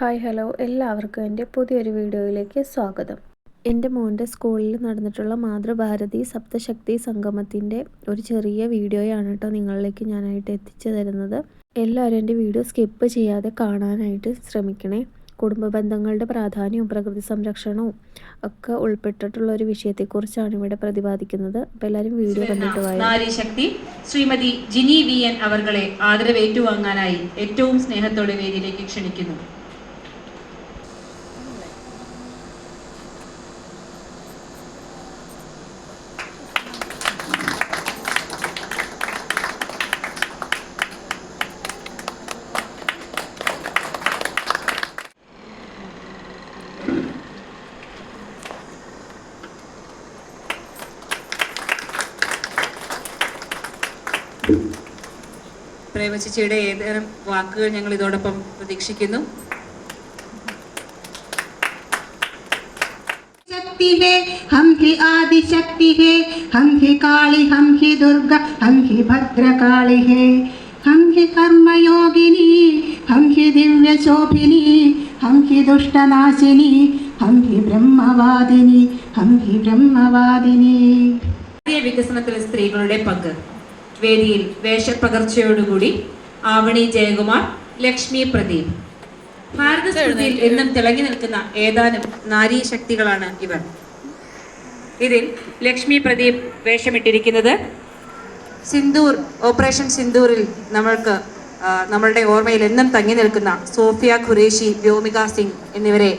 Hi hello എല്ലാവർക്കും എന്റെ പുതിയൊരു വീഡിയോയിലേക്ക് സ്വാഗതം. എന്റെ മോന്റെ സ്കൂളിൽ നടന്നിട്ടുള്ള മാതൃഭാരതി സപ്തശക്തി സംഗമത്തിന്റെ ഒരു ചെറിയ വീഡിയോയാണ് കേട്ടോ നിങ്ങളിലേക്ക് ഞാനായിട്ട് എത്തിച്ചു തരുന്നത്. എല്ലാവരും എന്റെ വീഡിയോ സ്കിപ്പ് ചെയ്യാതെ കാണാനായിട്ട് ശ്രമിക്കണേ. കുടുംബ ബന്ധങ്ങളുടെ പ്രാധാന്യവും പ്രകൃതി സംരക്ഷണവും ഒക്കെ ഉൾപ്പെട്ടിട്ടുള്ള ഒരു വിഷയത്തെക്കുറിച്ചാണ് ഇവിടെ പ്രതിപാദിക്കുന്നത്. അപ്പോൾ എല്ലാവരും വീഡിയോ കണ്ടിട്ട് വായോ? നാരീശക്തി ശ്രീമതി ജിനി വി എൻ അവർകളെ ആദരവേറ്റുവാങ്ങാനായി ഏറ്റവും സ്നേഹത്തോടെ വേദിയിലേക്ക് ക്ഷണിക്കുന്നു. പ്രേമചിച്ചിയുടെ ഏതാനും വാക്കുകൾ ഞങ്ങൾ ഇതോടൊപ്പം പ്രതീക്ഷിക്കുന്നു शक्ति है हम ही आदि शक्ति है हम ही काली हम ही दुर्गा हम ही भद्रकाली है हम ही कर्मयोगिनी हम ही दिव्य शोभिनी हम ही दुष्टनाशिनी हम ही ब्रह्मवादिनी हम ही ब्रह्मवादिनी ഭാരതീയ വികസനത്തിൽ സ്ത്രീകളുടെ പങ്ക് വേദിയിൽ വേഷപ്പകർച്ചയോടുകൂടി ആവണി ജയകുമാർ ലക്ഷ്മി പ്രദീപ്. ഭാരതസ്മൃതിയിൽ എന്നും തിളങ്ങി നിൽക്കുന്ന ഏതാനും നാരീ ശക്തികളാണ് ഇവർ. ഇതിൽ ലക്ഷ്മി പ്രദീപ് വേഷമിട്ടിരിക്കുന്നത്. സിന്ദൂർ ഓപ്പറേഷൻ സിന്ദൂറിൽ നമ്മൾക്ക് നമ്മളുടെ ഓർമ്മയിൽ എന്നും തങ്ങി നിൽക്കുന്ന സോഫിയ ഖുറേഷി വ്യോമിക സിംഗ് എന്നിവരെ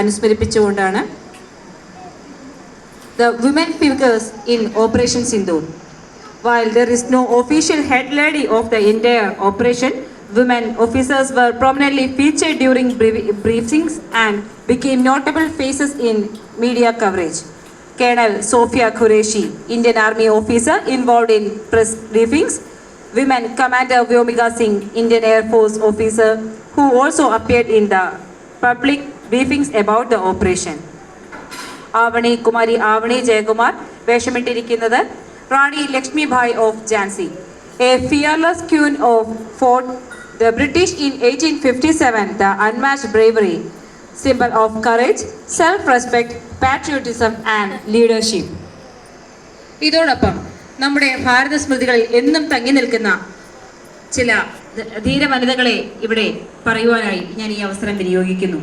അനുസ്മരിപ്പിച്ചുകൊണ്ടാണ് the woman figures in operation Sindoor. While there is no official head lady of the entire operation, women officers were prominently featured during brief- briefings and became notable faces in media coverage. Colonel Sofia Qureshi, Indian Army officer involved in press briefings. Women Commander Vyomika Singh, Indian Air Force officer, who also appeared in the public briefings about the operation. Avani Kumari Avani Jayakumar വേഷമിട്ടിരിക്കുന്നത് Rani Lakshmibai of Jhansi a fearless queen of fought the British in eighteen fifty seven the unmatched bravery symbol of courage self respect patriotism and leadership ഇതോടൊപ്പം നമ്മുടെ ഭാരത സ്മൃതികളിൽ എന്നും തങ്ങി നിൽക്കുന്ന ചില ധീര വനിതകളെ ഇവിടെ പറയുവാനായി ഞാൻ ഈ അവസരം വിനിയോഗിക്കുന്നു.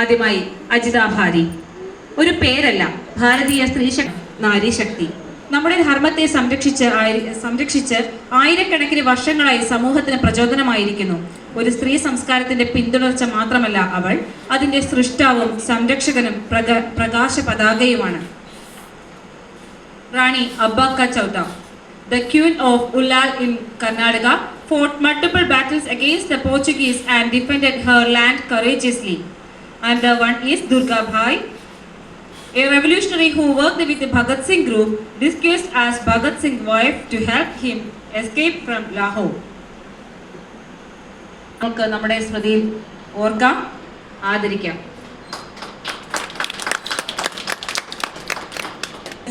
ആദ്യമായി അജിതാ ഭാരി. ഒരു പേരല്ല ഭാരതീയ സ്ത്രീ ശക്തി നാരി ശക്തി. നമ്മുടെ ധർമ്മത്തെ സംരക്ഷിച്ച് സംരക്ഷിച്ച് ആയിരക്കണക്കിന് വർഷങ്ങളായി സമൂഹത്തിന് പ്രചോദനമായിരിക്കുന്നു ഒരു സ്ത്രീ സംസ്കാരത്തിന്റെ പിന്തുടർച്ച മാത്രമല്ല അവൾ അതിന്റെ സൃഷ്ടാവും സംരക്ഷകനും പ്രക പ്രകാശ പതാകയുമാണ് Rani Abbakka Chowta the queen of Ullal in Karnataka fought multiple battles against the Portuguese and defended her land courageously. And the one is Bhai, a revolutionary who worked with the Bhagat Singh group, disguised as Bhagat Singh's wife to help him escape from Lahore. നമുക്ക് നമ്മുടെ സ്മൃതിയിൽ ഓർക്കാം ആദരിക്കാം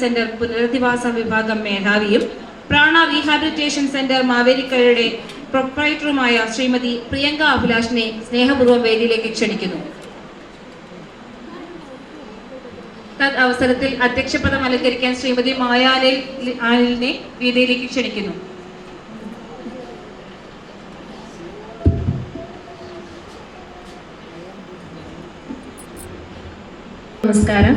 centre പുനരധിവാസ വിഭാഗം മേധാവിയും Prana rehabilitation centre മാവേലിക്കരയുടെ പ്രൊപ്രൈറ്ററുമായ ശ്രീമതി പ്രിയങ്ക അഭിലാഷിനെ സ്നേഹപൂർവം വേദിയിലേക്ക് ക്ഷണിക്കുന്നു തത് അവസരത്തിൽ അധ്യക്ഷപദം അലങ്കരിക്കാൻ ശ്രീമതി മായാലിനെ ആലിനെ വേദിയിലേക്ക് ക്ഷണിക്കുന്നു. നമസ്കാരം.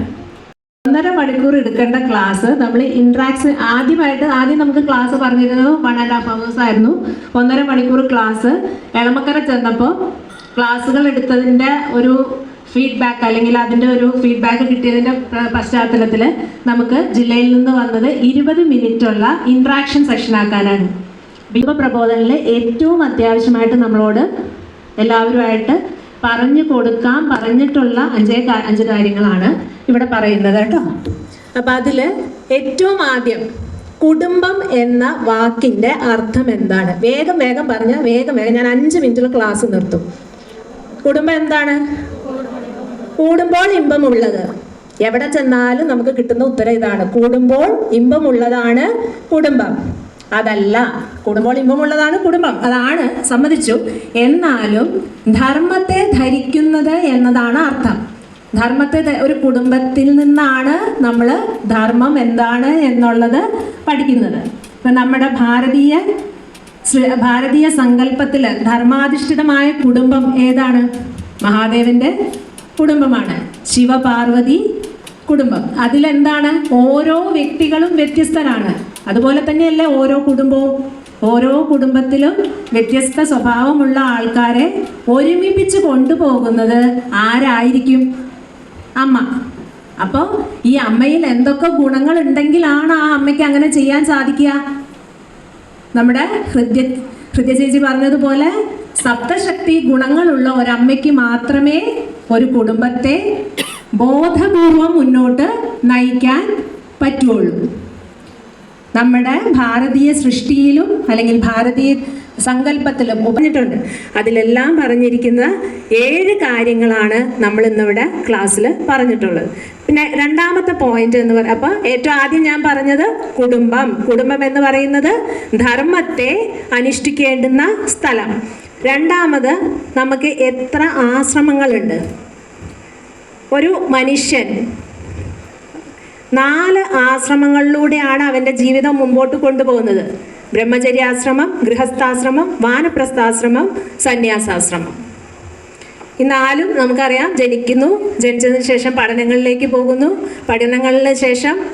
ഒന്നര മണിക്കൂർ എടുക്കേണ്ട ക്ലാസ് നമ്മൾ ഇൻട്രാക്സ് ആദ്യമായിട്ട് ആദ്യം നമുക്ക് ക്ലാസ് പറഞ്ഞിരുന്നത് വൺ ആൻഡ് ഹാഫ് അവേഴ്സ് ആയിരുന്നു. ഒന്നര മണിക്കൂർ ക്ലാസ് എളമക്കര ചെന്നപ്പോൾ ക്ലാസ്സുകൾ എടുത്തതിന്റെ ഒരു ഫീഡ്ബാക്ക് അല്ലെങ്കിൽ അതിന്റെ ഒരു ഫീഡ്ബാക്ക് കിട്ടിയതിന്റെ പശ്ചാത്തലത്തിൽ നമുക്ക് ജില്ലയിൽ നിന്ന് വന്നത് ഇരുപത് മിനിറ്റുള്ള ഇൻട്രാക്ഷൻ സെക്ഷൻ ആക്കാനാണ്. ബിംബ പ്രബോധനത്തിൽ ഏറ്റവും അത്യാവശ്യമായിട്ട് നമ്മളോട് എല്ലാവരുമായിട്ട് പറഞ്ഞു കൊടുക്കാൻ പറഞ്ഞിട്ടുള്ള അഞ്ചേ അഞ്ച് കാര്യങ്ങളാണ് ഇവിടെ പറയുന്നത് കേട്ടോ. അപ്പം അതിൽ ഏറ്റവും ആദ്യം കുടുംബം എന്ന വാക്കിന്റെ അർത്ഥം എന്താണ്? വേഗം വേഗം പറഞ്ഞാൽ വേഗം വേഗം. ഞാൻ അഞ്ച് മിനിറ്റിൽ ക്ലാസ് നിർത്തും. കുടുംബം എന്താണ്? കൂടുമ്പോൾ ഇമ്പമുള്ളത്. എവിടെ ചെന്നാലും നമുക്ക് കിട്ടുന്ന ഉത്തരം ഇതാണ്. കൂടുമ്പോൾ ഇമ്പമുള്ളതാണ് കുടുംബം. അതല്ല കുടുംബം ഇമ്പമുള്ളതാണ് കുടുംബം. അതാണ് സമ്മതിച്ചു. എന്നാലും ധർമ്മത്തെ ധരിക്കുന്നത് എന്നതാണ് അർത്ഥം. ധർമ്മത്തെ ഒരു കുടുംബത്തിൽ നിന്നാണ് നമ്മൾ ധർമ്മം എന്താണ് എന്നുള്ളത് പഠിക്കുന്നത്. ഇപ്പം നമ്മുടെ ഭാരതീയ ഭാരതീയ സങ്കല്പത്തിൽ ധർമാധിഷ്ഠിതമായ കുടുംബം ഏതാണ്? മഹാദേവന്റെ കുടുംബമാണ്. ശിവപാർവതി കുടുംബം. അതിലെന്താണ്? ഓരോ വ്യക്തികളും വ്യത്യസ്തരാണ്. അതുപോലെ തന്നെയല്ലേ ഓരോ കുടുംബവും? ഓരോ കുടുംബത്തിലും വ്യത്യസ്ത സ്വഭാവമുള്ള ആൾക്കാരെ ഒരുമിപ്പിച്ച് കൊണ്ടുപോകുന്നത് ആരായിരിക്കും? അമ്മ. അപ്പോൾ ഈ അമ്മയിൽ എന്തൊക്കെ ഗുണങ്ങൾ ഉണ്ടെങ്കിലാണ് ആ അമ്മയ്ക്ക് അങ്ങനെ ചെയ്യാൻ സാധിക്കുക? നമ്മുടെ ഹൃദയ ഹൃദയ ചേച്ചി പറഞ്ഞതുപോലെ സപ്തശക്തി ഗുണങ്ങളുള്ള ഒരമ്മയ്ക്ക് മാത്രമേ ഒരു കുടുംബത്തെ ബോധപൂർവം മുന്നോട്ട് നയിക്കാൻ പറ്റുള്ളൂ. നമ്മുടെ ഭാരതീയ സൃഷ്ടിയിലും അല്ലെങ്കിൽ ഭാരതീയ സങ്കല്പത്തിലും പറഞ്ഞിട്ടുണ്ട്. അതിലെല്ലാം പറഞ്ഞിരിക്കുന്ന ഏഴ് കാര്യങ്ങളാണ് നമ്മൾ ഇന്നിവിടെ ക്ലാസ്സിൽ പറഞ്ഞിട്ടുള്ളത്. പിന്നെ രണ്ടാമത്തെ പോയിന്റ് എന്ന് പറയുക അപ്പോൾ ഏറ്റവും ആദ്യം ഞാൻ പറഞ്ഞത് കുടുംബം. കുടുംബം എന്ന് പറയുന്നത് ധർമ്മത്തെ അനുഷ്ഠിക്കേണ്ടുന്ന സ്ഥലം. രണ്ടാമത് നമുക്ക് എത്ര ആശ്രമങ്ങളുണ്ട്? ഒരു മനുഷ്യൻ നാല് ആശ്രമങ്ങളിലൂടെയാണ് അവന്റെ ജീവിതം മുമ്പോട്ട് കൊണ്ടുപോകുന്നത്. ബ്രഹ്മചര്യാശ്രമം ഗൃഹസ്ഥാശ്രമം വാനപ്രസ്ഥാശ്രമം സന്യാസാശ്രമം. ഈ നാലും നമുക്കറിയാം ജനിക്കുന്നു ജനിച്ചതിന് ശേഷം പഠനങ്ങളിലേക്ക് പോകുന്നു. പഠനങ്ങളിന് ശേഷം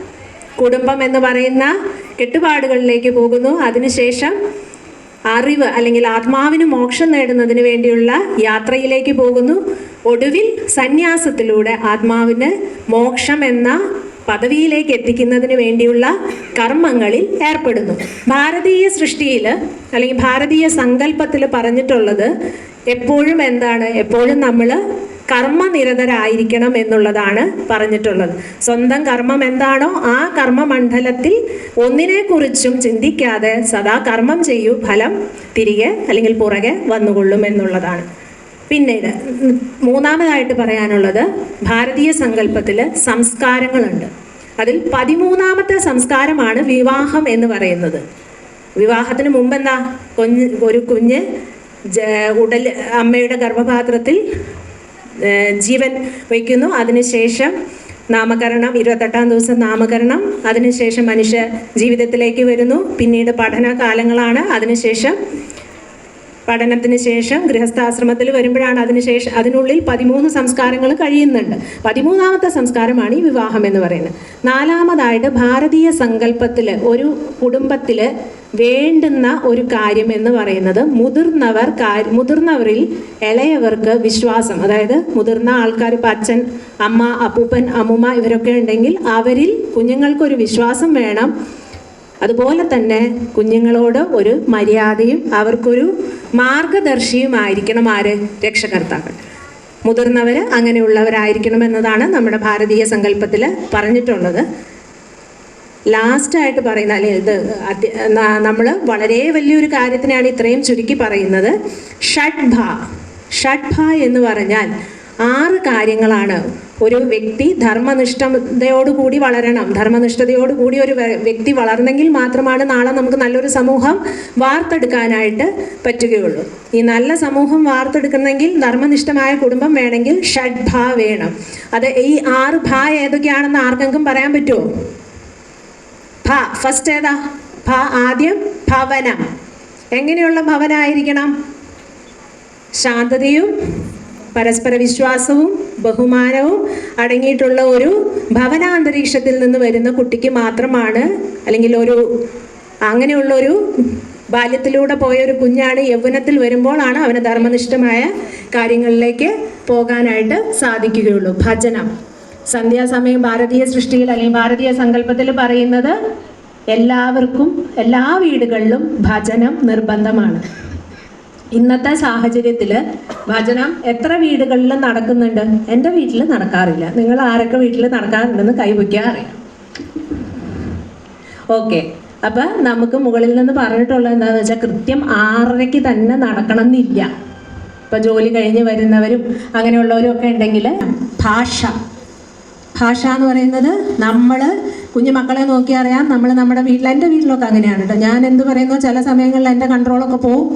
കുടുംബം എന്ന് പറയുന്ന കെട്ടുപാടുകളിലേക്ക് പോകുന്നു. അതിനുശേഷം അറിവ് അല്ലെങ്കിൽ ആത്മാവിന് മോക്ഷം നേടുന്നതിന് വേണ്ടിയുള്ള യാത്രയിലേക്ക് പോകുന്നു. ഒടുവിൽ സന്യാസത്തിലൂടെ ആത്മാവിന് മോക്ഷം എന്ന പദവിയിലേക്ക് എത്തിക്കുന്നതിന് വേണ്ടിയുള്ള കർമ്മങ്ങളിൽ ഏർപ്പെടുന്നു. ഭാരതീയ സൃഷ്ടിയിൽ അല്ലെങ്കിൽ ഭാരതീയ സങ്കല്പത്തിൽ പറഞ്ഞിട്ടുള്ളത് എപ്പോഴും എന്താണ്? എപ്പോഴും നമ്മൾ കർമ്മനിരതരായിരിക്കണം എന്നുള്ളതാണ് പറഞ്ഞിട്ടുള്ളത്. സ്വന്തം കർമ്മം എന്താണോ ആ കർമ്മമണ്ഡലത്തിൽ ഒന്നിനെക്കുറിച്ചും ചിന്തിക്കാതെ സദാ കർമ്മം ചെയ്യൂ ഫലം തിരികെ അല്ലെങ്കിൽ പുറകെ വന്നുകൊള്ളും എന്നുള്ളതാണ്. പിന്നീട് മൂന്നാമതായിട്ട് പറയാനുള്ളത് ഭാരതീയ സങ്കല്പത്തിൽ സംസ്കാരങ്ങളുണ്ട്. അതിൽ പതിമൂന്നാമത്തെ സംസ്കാരമാണ് വിവാഹം എന്ന് പറയുന്നത്. വിവാഹത്തിന് മുമ്പ് എന്താ കുഞ്ഞ് ഒരു കുഞ്ഞ് ഉടൽ അമ്മയുടെ ഗർഭപാത്രത്തിൽ ജീവൻ വയ്ക്കുന്നു. അതിനുശേഷം നാമകരണം ഇരുപത്തെട്ടാം ദിവസം നാമകരണം. അതിനുശേഷം മനുഷ്യ ജീവിതത്തിലേക്ക് വരുന്നു. പിന്നീട് പഠന കാലങ്ങളാണ്. അതിനുശേഷം പഠനത്തിന് ശേഷം ഗൃഹസ്ഥാശ്രമത്തിൽ വരുമ്പോഴാണ് അതിനുശേഷം അതിനുള്ളിൽ പതിമൂന്ന് സംസ്കാരങ്ങൾ കഴിയുന്നുണ്ട്. പതിമൂന്നാമത്തെ സംസ്കാരമാണ് ഈ വിവാഹം എന്ന് പറയുന്നത്. നാലാമതായിട്ട് ഭാരതീയ സങ്കല്പത്തിൽ ഒരു കുടുംബത്തിൽ വേണ്ടുന്ന ഒരു കാര്യം എന്ന് പറയുന്നത് മുതിർന്നവർ മുതിർന്നവരിൽ ഇളയവർക്ക് വിശ്വാസം. അതായത് മുതിർന്ന ആൾക്കാർ ഇപ്പം അച്ഛൻ അമ്മ അപ്പൂപ്പൻ അമ്മുമ്മ ഇവരൊക്കെ ഉണ്ടെങ്കിൽ അവരിൽ കുഞ്ഞുങ്ങൾക്കൊരു വിശ്വാസം വേണം. അതുപോലെ തന്നെ കുഞ്ഞുങ്ങളോട് ഒരു മര്യാദയും അവർക്കൊരു മാർഗദർശിയുമായിരിക്കണം ആര്? രക്ഷകർത്താക്കൾ. മുതിർന്നവർ അങ്ങനെയുള്ളവരായിരിക്കണം എന്നതാണ് നമ്മുടെ ഭാരതീയ സങ്കല്പത്തിൽ പറഞ്ഞിട്ടുള്ളത്. ലാസ്റ്റായിട്ട് പറയുന്ന അല്ലെ ഇത് നമ്മൾ വളരെ വലിയൊരു കാര്യത്തിനാണ് ഇത്രയും ചുരുക്കി പറയുന്നത്. ഷഡ്ഭ. ഷഡ്ഭ എന്ന് പറഞ്ഞാൽ ആറ് കാര്യങ്ങളാണ്. ഒരു വ്യക്തി ധർമ്മനിഷ്ഠതയോടുകൂടി വളരണം. ധർമ്മനിഷ്ഠതയോടുകൂടി ഒരു വ്യക്തി വളർന്നെങ്കിൽ മാത്രമാണ് നാളെ നമുക്ക് നല്ലൊരു സമൂഹം വാർത്തെടുക്കാനായിട്ട് പറ്റുകയുള്ളൂ. ഈ നല്ല സമൂഹം വാർത്തെടുക്കണമെങ്കിൽ ധർമ്മനിഷ്ഠമായ കുടുംബം വേണമെങ്കിൽ ഷഡ്ഭ വേണം. അത് ഈ ആറ് ഭ ഏതൊക്കെയാണെന്ന് ആർക്കെങ്കിലും പറയാൻ പറ്റുമോ ഭ ഫസ്റ്റ് ഏതാ? ഭ ആദ്യം ഭവനം. എങ്ങനെയുള്ള ഭവനായിരിക്കണം? ശാന്തതയും പരസ്പര വിശ്വാസവും ബഹുമാനവും അടങ്ങിയിട്ടുള്ള ഒരു ഭവനാന്തരീക്ഷത്തിൽ നിന്ന് വരുന്ന കുട്ടിക്ക് മാത്രമാണ് അല്ലെങ്കിൽ ഒരു അങ്ങനെയുള്ള ഒരു ബാല്യത്തിലൂടെ പോയ ഒരു കുഞ്ഞാണ് യൗവനത്തിൽ വരുമ്പോഴാണ് അവന് ധർമ്മനിഷ്ഠമായ കാര്യങ്ങളിലേക്ക് പോകാനായിട്ട് സാധിക്കുകയുള്ളൂ. ഭജനം. സന്ധ്യാസമയം ഭാരതീയ സൃഷ്ടിയിൽ അല്ലെങ്കിൽ ഭാരതീയ സങ്കല്പത്തിൽ പറയുന്നത് എല്ലാവർക്കും എല്ലാ വീടുകളിലും ഭജനം നിർബന്ധമാണ്. ഇന്നത്തെ സാഹചര്യത്തിൽ ഭജനം എത്ര വീടുകളിൽ നടക്കുന്നുണ്ട്? എന്റെ വീട്ടിൽ നടക്കാറില്ല. നിങ്ങൾ ആരൊക്കെ വീട്ടിൽ നടക്കാറുണ്ടെന്ന് കൈവയ്ക്കാൻ അറിയാം. ഓക്കെ. അപ്പം നമുക്ക് മുകളിൽ നിന്ന് പറഞ്ഞിട്ടുള്ളത് എന്താണെന്ന് വെച്ചാൽ കൃത്യം ആറരയ്ക്ക് തന്നെ നടക്കണം എന്നില്ല ഇപ്പം ജോലി കഴിഞ്ഞ് വരുന്നവരും അങ്ങനെയുള്ളവരും ഒക്കെ ഉണ്ടെങ്കിൽ ഭാഷ ഭാഷ എന്ന് പറയുന്നത് നമ്മൾ കുഞ്ഞു മക്കളെ നോക്കി അറിയാം. നമ്മൾ നമ്മുടെ വീട്ടിൽ എന്റെ വീട്ടിലൊക്കെ അങ്ങനെയാണ് കേട്ടോ ഞാൻ എന്ത് പറയുന്നു ചില സമയങ്ങളിൽ എന്റെ കൺട്രോളൊക്കെ പോവും.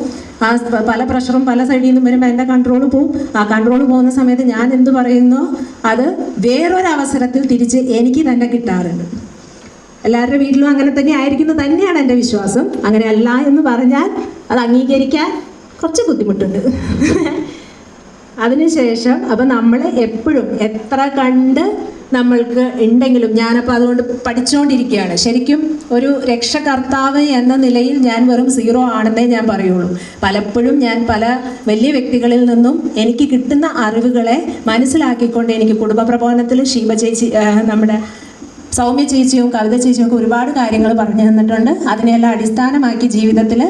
ആ പല പ്രഷറും പല സൈഡിൽ നിന്നും വരുമ്പോൾ എന്റെ കൺട്രോൾ പോവും. ആ കൺട്രോൾ പോകുന്ന സമയത്ത് ഞാൻ എന്ത് പറയുന്നോ അത് വേറൊരു അവസരത്തിൽ തിരിച്ച് എനിക്ക് തന്നെ കിട്ടാറുണ്ട്. എല്ലാവരുടെ വീട്ടിലും അങ്ങനെ തന്നെ ആയിരിക്കുന്നു. തന്നെയാണ് എന്റെ വിശ്വാസം. അങ്ങനെ അല്ല എന്ന് പറഞ്ഞാൽ അത് അംഗീകരിക്കാൻ കുറച്ച് ബുദ്ധിമുട്ടുണ്ട്. അതിനുശേഷം അപ്പം നമ്മൾ എപ്പോഴും എത്ര കണ്ട് നമ്മൾക്ക് ഉണ്ടെങ്കിലും ഞാനപ്പോൾ അതുകൊണ്ട് പഠിച്ചുകൊണ്ടിരിക്കുകയാണ് ശരിക്കും ഒരു രക്ഷകർത്താവ് എന്ന നിലയിൽ ഞാൻ വെറും സീറോ ആണെന്നേ ഞാൻ പറയുള്ളൂ. പലപ്പോഴും ഞാൻ പല വലിയ വ്യക്തികളിൽ നിന്നും എനിക്ക് കിട്ടുന്ന അറിവുകളെ മനസ്സിലാക്കിക്കൊണ്ട് എനിക്ക് കുടുംബ പ്രബോധനത്തിൽ ഷീബ ചേച്ചി നമ്മുടെ സൗമ്യ ചേച്ചിയും കവിത ചേച്ചിയും ഒക്കെ ഒരുപാട് കാര്യങ്ങൾ പറഞ്ഞു തന്നിട്ടുണ്ട്. അതിനെല്ലാം അടിസ്ഥാനമാക്കി ജീവിതത്തിൽ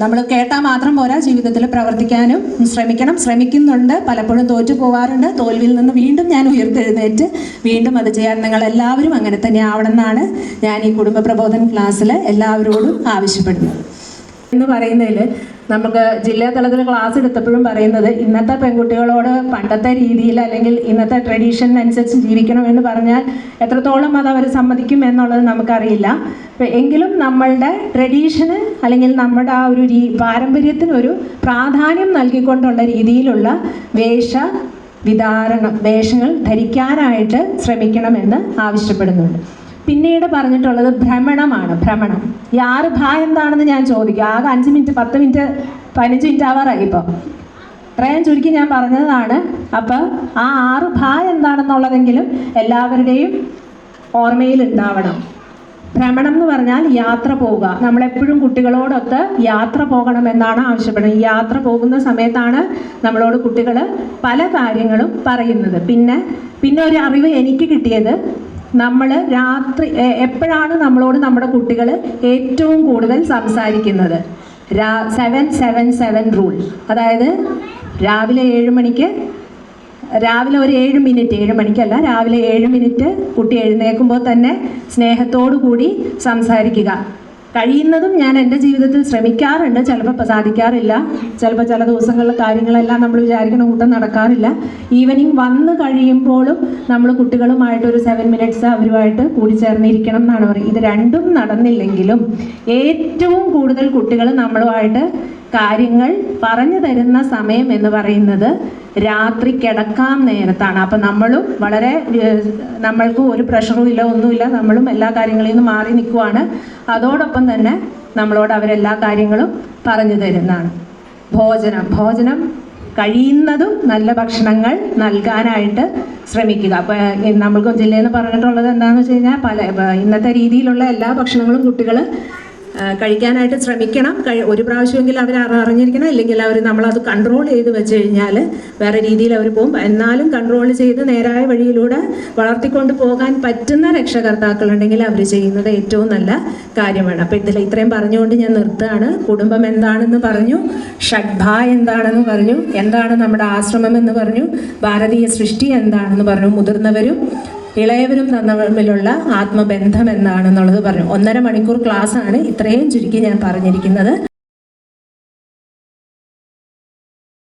നമ്മൾ കേട്ടാൽ മാത്രം പോരാ ജീവിതത്തിൽ പ്രവർത്തിക്കാനും ശ്രമിക്കണം. ശ്രമിക്കുന്നുണ്ട് പലപ്പോഴും തോറ്റു പോവാറുണ്ട്. തോൽവിയിൽ നിന്ന് വീണ്ടും ഞാൻ ഉയർത്തെഴുന്നേറ്റ് വീണ്ടും അത് ചെയ്യാൻ നിങ്ങൾ എല്ലാവരും അങ്ങനെ തന്നെ ആവണമെന്നാണ് ഞാൻ ഈ കുടുംബ പ്രബോധന ക്ലാസ്സിൽ എല്ലാവരോടും ആവശ്യപ്പെടുന്നത്. എന്ന് പറയുന്നതിൽ നമുക്ക് ജില്ലാ തലത്തിൽ ക്ലാസ് എടുത്തപ്പോഴും പറയുന്നത് ഇന്നത്തെ പെൺകുട്ടികളോട് പണ്ടത്തെ രീതിയിൽ അല്ലെങ്കിൽ ഇന്നത്തെ ട്രഡീഷൻ അനുസരിച്ച് ജീവിക്കണമെന്ന് പറഞ്ഞാൽ എത്രത്തോളം അത് അവർ സമ്മതിക്കും എന്നുള്ളത് നമുക്കറിയില്ല. എങ്കിലും നമ്മളുടെ ട്രഡീഷന് അല്ലെങ്കിൽ നമ്മുടെ ആ ഒരു രീ പാരമ്പര്യത്തിനൊരു പ്രാധാന്യം നൽകിക്കൊണ്ടുള്ള രീതിയിലുള്ള വേഷ വിധാരണ വേഷങ്ങൾ ധരിക്കാനായിട്ട് ശ്രമിക്കണമെന്ന് ആവശ്യപ്പെടുന്നുണ്ട്. പിന്നീട് പറഞ്ഞിട്ടുള്ളത് ഭ്രമണമാണ് ഭ്രമണം. ഈ ആറ് ഭാ എന്താണെന്ന് ഞാൻ ചോദിക്കും. ആകെ അഞ്ച് മിനിറ്റ് പത്ത് മിനിറ്റ് പതിനഞ്ച് മിനിറ്റ് ആവാറായി ഇപ്പോൾ ഇത്രയും ചുരുക്കി ഞാൻ പറഞ്ഞതാണ്. അപ്പോൾ ആ ആറ് ഭാ എന്താണെന്നുള്ളതെങ്കിലും എല്ലാവരുടെയും ഓർമ്മയിൽ ഉണ്ടാവണം. ഭ്രമണം എന്ന് പറഞ്ഞാൽ യാത്ര പോവുക. നമ്മളെപ്പോഴും കുട്ടികളോടൊത്ത് യാത്ര പോകണം എന്നാണ് ആവശ്യപ്പെടുന്നത്. യാത്ര പോകുന്ന സമയത്താണ് നമ്മളോട് കുട്ടികൾ പല കാര്യങ്ങളും പറയുന്നത്. പിന്നെ പിന്നെ ഒരു അറിവ് എനിക്ക് കിട്ടിയത് നമ്മൾ രാത്രി എപ്പോഴാണ് നമ്മളോട് നമ്മുടെ കുട്ടികൾ ഏറ്റവും കൂടുതൽ സംസാരിക്കുന്നത്? സെവൻ സെവൻ സെവൻ റൂൾ അതായത് രാവിലെ ഏഴ് മണിക്ക് രാവിലെ ഒരു ഏഴ് മിനിറ്റ് ഏഴ് മണിക്കല്ല രാവിലെ ഏഴ് മിനിറ്റ് കുട്ടി എഴുന്നേൽക്കുമ്പോൾ തന്നെ സ്നേഹത്തോടു കൂടി സംസാരിക്കുക. കഴിയുന്നതും ഞാൻ എന്റെ ജീവിതത്തിൽ ശ്രമിക്കാറുണ്ട്. ചിലപ്പോൾ സാധിക്കാറില്ല ചിലപ്പോൾ ചില ദിവസങ്ങളിൽ കാര്യങ്ങളെല്ലാം നമ്മൾ വിചാരിക്കുന്ന കൂട്ടം നടക്കാറില്ല. ഈവനിങ് വന്ന് കഴിയുമ്പോഴും നമ്മൾ കുട്ടികളുമായിട്ട് ഒരു സെവൻ മിനിറ്റ്സ് അവരുമായിട്ട് കൂടിച്ചേർന്നിരിക്കണം എന്നാണ് പറയുന്നത്. ഇത് രണ്ടും നടന്നില്ലെങ്കിലും ഏറ്റവും കൂടുതൽ കുട്ടികൾ നമ്മളുമായിട്ട് കാര്യങ്ങൾ പറഞ്ഞു തരുന്ന സമയം എന്ന് പറയുന്നത് രാത്രി കിടക്കാൻ നേരത്താണ്. അപ്പം നമ്മളും വളരെ നമ്മൾക്കും ഒരു പ്രഷറും ഇല്ല ഒന്നുമില്ല. നമ്മളും എല്ലാ കാര്യങ്ങളിൽ നിന്ന് മാറി നിൽക്കുവാണ്. അതോടൊപ്പം തന്നെ നമ്മളോട് അവരെല്ലാ കാര്യങ്ങളും പറഞ്ഞു തരുന്നതാണ്. ഭോജനം. ഭോജനം കഴിയുന്നതും നല്ല ഭക്ഷണങ്ങൾ നൽകാനായിട്ട് ശ്രമിക്കുക. അപ്പം നമ്മൾക്ക് ജില്ലയെന്ന് പറഞ്ഞിട്ടുള്ളത് എന്താണെന്ന് വെച്ച് കഴിഞ്ഞാൽ പല ഇന്നത്തെ രീതിയിലുള്ള എല്ലാ ഭക്ഷണങ്ങളും കുട്ടികൾ കഴിക്കാനായിട്ട് ശ്രമിക്കണം. ഒരു പ്രാവശ്യമെങ്കിലും അവർ അറി- അറിഞ്ഞിരിക്കണം. ഇല്ലെങ്കിൽ അവർ നമ്മളത് കൺട്രോൾ ചെയ്ത് വെച്ച് കഴിഞ്ഞാൽ വേറെ രീതിയിൽ അവർ പോകും. എന്നാലും കൺട്രോൾ ചെയ്ത് നേരായ വഴിയിലൂടെ വളർത്തിക്കൊണ്ട് പോകാൻ പറ്റുന്ന രക്ഷകർത്താക്കളുണ്ടെങ്കിൽ അവർ ചെയ്യുന്നത് ഏറ്റവും നല്ല കാര്യമാണ്. അപ്പോൾ ഇതിൽ ഇത്രയും പറഞ്ഞുകൊണ്ട് ഞാൻ നിർത്തുകയാണ്. കുടുംബം എന്താണെന്ന് പറഞ്ഞു. ഷഡ്ഭ എന്താണെന്ന് പറഞ്ഞു. എന്താണ് നമ്മുടെ ആശ്രമം എന്ന് പറഞ്ഞു. ഭാരതീയ സൃഷ്ടി എന്താണെന്ന് പറഞ്ഞു. മുതിർന്നവരും ഇളയവരും തമ്മിലുള്ള ആത്മബന്ധം എന്താണെന്നുള്ളത് പറഞ്ഞു. ഒന്നര മണിക്കൂർ ക്ലാസ് ആണ് ഇത്രയും ചുരുക്കി ഞാൻ പറഞ്ഞിരിക്കുന്നത്.